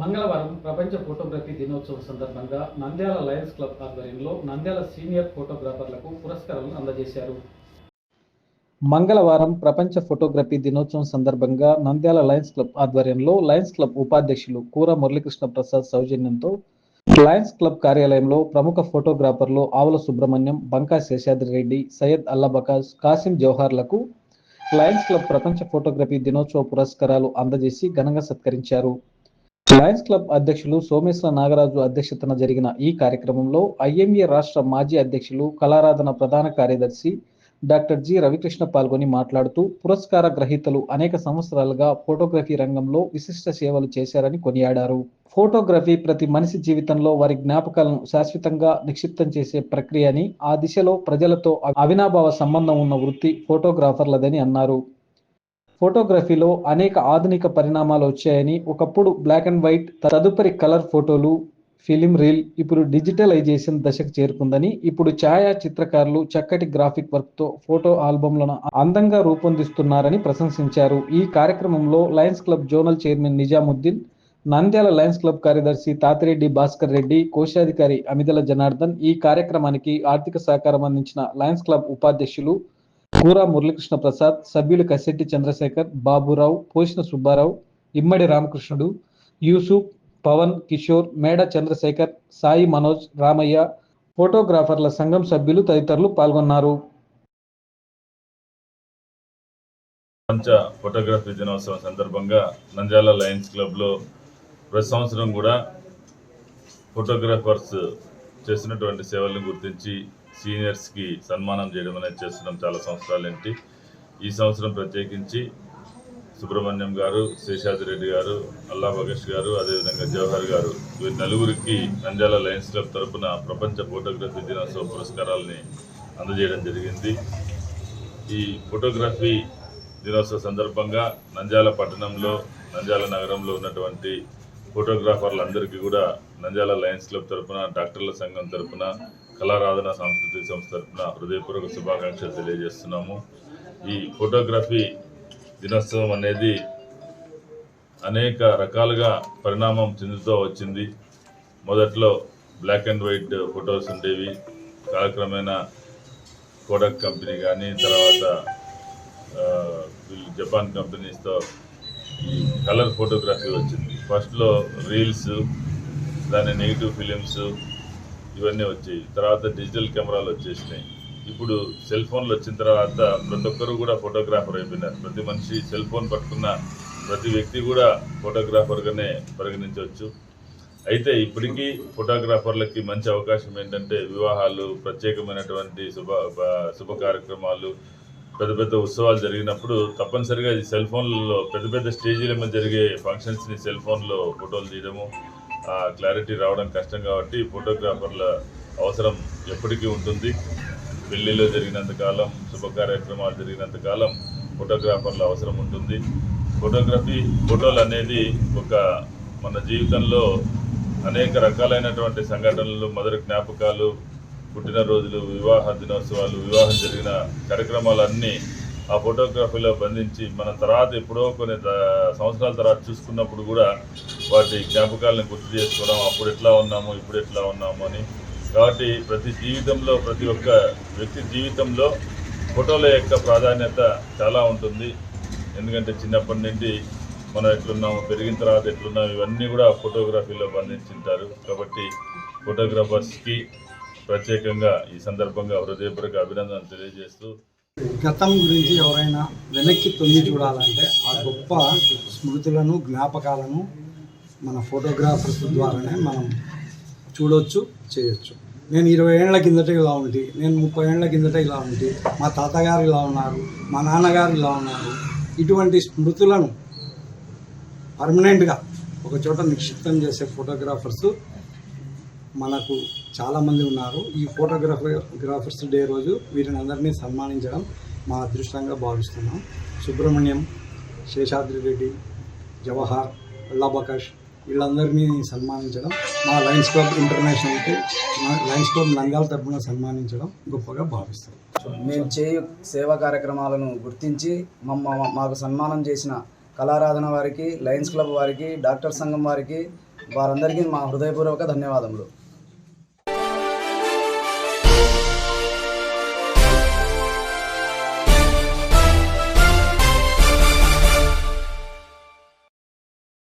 మంగళవారం ప్రపంచ ఫోటోగ్రఫీ దినోత్సవం సందర్భంగా నంద్యాల లయన్స్ క్లబ్ ఆధ్వర్యంలో నంద్యాల సీనియర్ ఫోటోగ్రాఫర్లకు పురస్కారాలను అందజేశారు. మంగళవారం ప్రపంచ ఫోటోగ్రఫీ దినోత్సవం సందర్భంగా నంద్యాల లయన్స్ క్లబ్ ఆధ్వర్యంలో లయన్స్ క్లబ్ ఉపాధ్యక్షులు కూర మురళీకృష్ణ ప్రసాద్ సౌజన్యంతో లయన్స్ క్లబ్ కార్యాలయంలో ప్రముఖ ఫోటోగ్రాఫర్లు ఆవుల సుబ్రహ్మణ్యం బంకా శేషాద్రి రెడ్డి సయ్యద్ అల్లాబకాజ్ కాసిం జవహర్లకు లయన్స్ క్లబ్ ప్రపంచ ఫోటోగ్రఫీ దినోత్సవ పురస్కారాలు అందజేసి ఘనంగా సత్కరించారు. లయన్స్ క్లబ్ అధ్యక్షులు సోమేశ్వర నాగరాజు అధ్యక్షతన జరిగిన ఈ కార్యక్రమంలో ఐఎంఏ రాష్ట్ర మాజీ అధ్యక్షులు కళారాధన ప్రధాన కార్యదర్శి డాక్టర్ జి రవికృష్ణ పాల్గొని మాట్లాడుతూ పురస్కార గ్రహీతలు అనేక సంవత్సరాలుగా ఫోటోగ్రఫీ రంగంలో విశిష్ట సేవలు చేశారని కొనియాడారు. ఫోటోగ్రఫీ ప్రతి మనిషి జీవితంలో వారి జ్ఞాపకాలను శాశ్వతంగా నిక్షిప్తం చేసే ప్రక్రియ అని ఆ దిశలో ప్రజలతో అవినాభావ సంబంధం ఉన్న వృత్తి ఫోటోగ్రాఫర్లదని అన్నారు. ఫోటోగ్రఫీలో అనేక ఆధునిక పరిణామాలు వచ్చాయని ఒకప్పుడు బ్లాక్ అండ్ వైట్ తదుపరి కలర్ ఫోటోలు ఫిలిం రీల్ ఇప్పుడు డిజిటలైజేషన్ దశకు చేరుకుందని ఇప్పుడు ఛాయా చిత్రకారులు చక్కటి గ్రాఫిక్ వర్క్తో ఫోటో ఆల్బమ్లను అందంగా రూపొందిస్తున్నారని ప్రశంసించారు. ఈ కార్యక్రమంలో lions club zonal chairman Nizamuddin Nandyal lions club కార్యదర్శి తాతిరెడ్డి భాస్కర్ రెడ్డి కోశాధికారి అమిదల జనార్దన్ ఈ కార్యక్రమానికి ఆర్థిక సహకారం అందించిన లయన్స్ క్లబ్ ఉపాధ్యక్షులు కూర మురళీకృష్ణ ప్రసాద్ సభ్యులు కసెట్టి చంద్రశేఖర్ బాబురావు పోషణ సుబ్బారావు ఇమ్మడి రామకృష్ణుడు యూసుఫ్ పవన్ కిషోర్ మేడ చంద్రశేఖర్ సాయి మనోజ్ రామయ్య ఫోటోగ్రాఫర్ల సంఘం సభ్యులు తదితరులు పాల్గొన్నారు. ప్రపంచ ఫోటోగ్రఫీ దినోత్సవం సందర్భంగా నంద్యాల లయన్స్ క్లబ్లో ప్రతి సంవత్సరం కూడా ఫోటోగ్రాఫర్స్ చేసినటువంటి సేవలను గుర్తించి సీనియర్స్కి సన్మానం చేయడం అనేది చేస్తున్నాం చాలా సంవత్సరాలేంటి. ఈ సంవత్సరం ప్రత్యేకించి సుబ్రహ్మణ్యం గారు శేషాద్రి రెడ్డి గారు అల్లా భగేష్ గారు అదేవిధంగా జవహర్ గారు వీరి నలుగురికి నంద్యాల లయన్స్ క్లబ్ తరఫున ప్రపంచ ఫోటోగ్రఫీ దినోత్సవ పురస్కారాలని అందజేయడం జరిగింది. ఈ ఫోటోగ్రఫీ దినోత్సవ సందర్భంగా నంద్యాల పట్టణంలో నంద్యాల నగరంలో ఉన్నటువంటి ఫోటోగ్రాఫర్లందరికీ కూడా నంద్యాల లయన్స్ క్లబ్ తరపున డాక్టర్ల సంఘం తరపున కళారాధన సాంస్కృతిక సంస్థ తరపున హృదయపూర్వక శుభాకాంక్షలు తెలియజేస్తున్నాము. ఈ ఫోటోగ్రఫీ దినోత్సవం అనేది అనేక రకాలుగా పరిణామం చెందుతూ వచ్చింది. మొదట్లో బ్లాక్ అండ్ వైట్ ఫొటోస్ ఉండేవి. కాలక్రమేణా కోడక్ కంపెనీ కానీ తర్వాత జపాన్ కంపెనీస్తో ఈ కలర్ ఫోటోగ్రఫీ వచ్చింది. ఫస్ట్లో రీల్స్ దాని నెగిటివ్ ఫిలిమ్స్ ఇవన్నీ వచ్చాయి. తర్వాత డిజిటల్ కెమెరాలు వచ్చేసినాయి. ఇప్పుడు సెల్ ఫోన్లు వచ్చిన తర్వాత ప్రతి ఒక్కరు కూడా ఫోటోగ్రాఫర్ అయిపోయినారు. ప్రతి మనిషి సెల్ ఫోన్ పట్టుకున్న ప్రతి వ్యక్తి కూడా ఫోటోగ్రాఫర్గానే పరిగణించవచ్చు. అయితే ఇప్పటికీ ఫోటోగ్రాఫర్లకి మంచి అవకాశం ఏంటంటే వివాహాలు ప్రత్యేకమైనటువంటి శుభ శుభ కార్యక్రమాలు పెద్ద పెద్ద ఉత్సవాలు జరిగినప్పుడు తప్పనిసరిగా ఈ సెల్ ఫోన్లలో పెద్ద పెద్ద స్టేజీల మీద జరిగే ఫంక్షన్స్ని సెల్ ఫోన్లో ఫోటోలు తీయడము ఆ క్లారిటీ రావడం కష్టం కాబట్టి ఫోటోగ్రాఫర్ల అవసరం ఎప్పటికీ ఉంటుంది. పెళ్ళిలో జరిగినంత కాలం శుభ కార్యక్రమాలు జరిగినంత కాలం ఫోటోగ్రాఫర్ల అవసరం ఉంటుంది. ఫోటోగ్రఫీ ఫోటోలు అనేది ఒక మన జీవితంలో అనేక రకాలైనటువంటి సంఘటనలు మొదటి జ్ఞాపకాలు పుట్టినరోజులు వివాహ దినోత్సవాలు వివాహం జరిగిన కార్యక్రమాలన్నీ ఆ ఫోటోగ్రఫీలో బంధించి మన తర్వాత ఎప్పుడో కొన్ని సంవత్సరాల తర్వాత చూసుకున్నప్పుడు కూడా వాటి జ్ఞాపకాలను గుర్తు చేసుకోవడం అప్పుడు ఎట్లా ఉన్నాము ఇప్పుడు ఎట్లా ఉన్నాము అని. కాబట్టి ప్రతి జీవితంలో ప్రతి ఒక్క వ్యక్తి జీవితంలో ఫోటోల యొక్క ప్రాధాన్యత చాలా ఉంటుంది. ఎందుకంటే చిన్నప్పటి నుండి మనం ఎట్లున్నాము పెరిగిన తర్వాత ఎట్లున్నాము ఇవన్నీ కూడా ఫోటోగ్రఫీలో బంధించింటారు కాబట్టి ఫోటోగ్రాఫర్స్కి ప్రత్యేకంగా ఈ సందర్భంగా హృదయపూర్వక అభినందనలు తెలియజేస్తూ గతం గురించి ఎవరైనా వెనక్కి తొంగి చూడాలంటే ఆ గొప్ప స్మృతులను జ్ఞాపకాలను మన ఫోటోగ్రాఫర్స్ ద్వారానే మనం చూడొచ్చు చేయొచ్చు. నేను ఇరవై ఏళ్ళ కిందట ఇలా ఉంటి నేను ముప్పై ఏళ్ళ కిందట ఇలా ఉంటి మా తాతగారు ఇలా ఉన్నారు మా నాన్నగారు ఇలా ఉన్నారు ఇటువంటి స్మృతులను పర్మనెంట్గా ఒక చోట నిక్షిప్తం చేసే ఫోటోగ్రాఫర్స్ మనకు చాలామంది ఉన్నారు. ఈ ఫోటోగ్రాఫర్ గ్రాఫర్స్ డే రోజు వీరిని అందరినీ సన్మానించడం మా అదృష్టంగా భావిస్తున్నాం. సుబ్రహ్మణ్యం శేషాద్రి రెడ్డి జవహర్ అల్లాబకాష్ వీళ్ళందరినీ సన్మానించడం మా లయన్స్ క్లబ్ ఇంటర్నేషనల్కి మా లయన్స్ క్లబ్ నంగాల తరఫున సన్మానించడం గొప్పగా భావిస్తాం. మేము చేయు సేవా కార్యక్రమాలను గుర్తించి మమ్మ మాకు సన్మానం చేసిన కళారాధన వారికి లయన్స్ క్లబ్ వారికి డాక్టర్ సంఘం వారికి వారందరికీ మా హృదయపూర్వక ధన్యవాదములు.